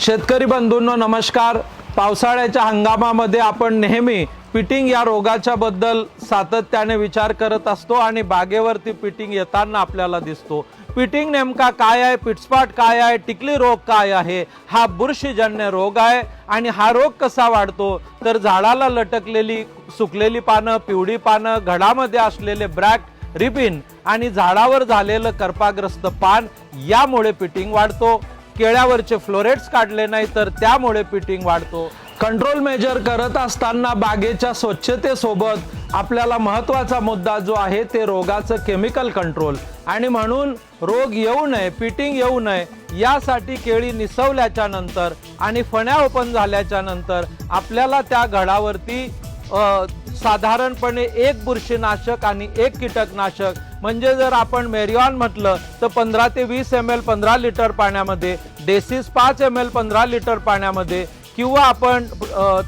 शेतकरी बंधूंनो नमस्कार. पावसाळ्याच्या हंगामामध्ये आपण नेहमी पिटिंग या रोगाच्या बद्दल सातत्याने विचार करत असतो आणि बागेवरती पिटिंग येताना आपल्याला दिसतो. पिटिंग नेमका काय आहे? पिटस्पाट काय आहे? टिकली रोग काय आहे? हा बुरशीजन्य रोग आहे आणि हा रोग कसा वाढतो? तर झाडाला लटकलेली सुकलेली पानं पिवळी पानं घडामध्ये असलेले ब्रॅक रिबिन आणि झाडावर झालेलं करपाग्रस्त पान यामुळे पिटिंग वाढतो. केळ्यावरचे फ्लोरेट्स काढले नाही तर त्यामुळे पिटिंग वाढतो. कंट्रोल मेजर करत असताना बागेच्या स्वच्छतेसोबत आपल्याला महत्त्वाचा मुद्दा जो आहे ते रोगाचं केमिकल कंट्रोल आणि म्हणून रोग येऊ नये पिटिंग येऊ नये यासाठी केळी निसवल्याच्या नंतर आणि फण्या ओपन झाल्याच्यानंतर आपल्याला त्या घडावरती साधारणपणे एक बुरशीनाशक आणि एक कीटकनाशक म्हणजे जर आपण मेरिऑन म्हटलं तर पंधरा ते वीस एम एल पंधरा लिटर पाण्यामध्ये डेसिस पाच एम एल पंधरा लिटर पाण्यामध्ये किंवा आपण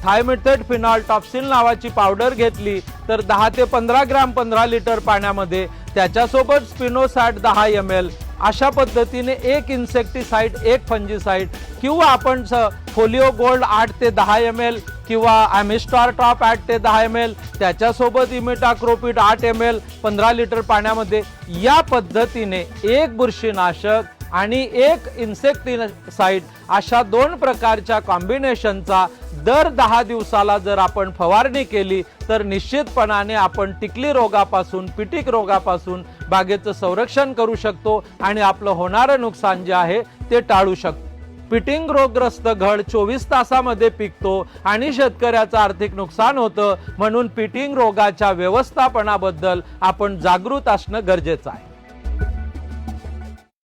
थायमेथेड फिनॉल टॉप्सिल नावाची पावडर घेतली तर दहा ते पंधरा ग्रॅम पंधरा लिटर पाण्यामध्ये त्याच्यासोबत स्पिनोसॅट दहा एम एल अशा पद्धतीने एक इन्सेक्टिसाइड एक फंजीसाईड किंवा आपण स- फोलिओ गोल्ड आठ ते दहा एम एल किंवा ॲमिस्टार टॉप आठ ते दहा एम एल त्याच्यासोबत इमिटाक्रोपीट आठ एम एल पंधरा लिटर पाण्यामध्ये या पद्धतीने एक बुरशीनाशक आणि एक इन्सेक्टिसाइड अशा दोन प्रकारच्या कॉम्बिनेशनचा दर दहा दिवसाला जर आपण फवारणी केली तर निश्चितपणाने आपण टिकली रोगापासून पिटिक रोगापासून बागेचं संरक्षण करू शकतो आणि आपलं होणारं नुकसान जे आहे ते टाळू शकतो. पिटिंग रोगग्रस्त घड चोवीस तासामध्ये पिकतो आणि शेतकऱ्याचं आर्थिक नुकसान होतं म्हणून पिटिंग रोगाच्या व्यवस्थापनाबद्दल आपण जागृत असणं गरजेचं आहे.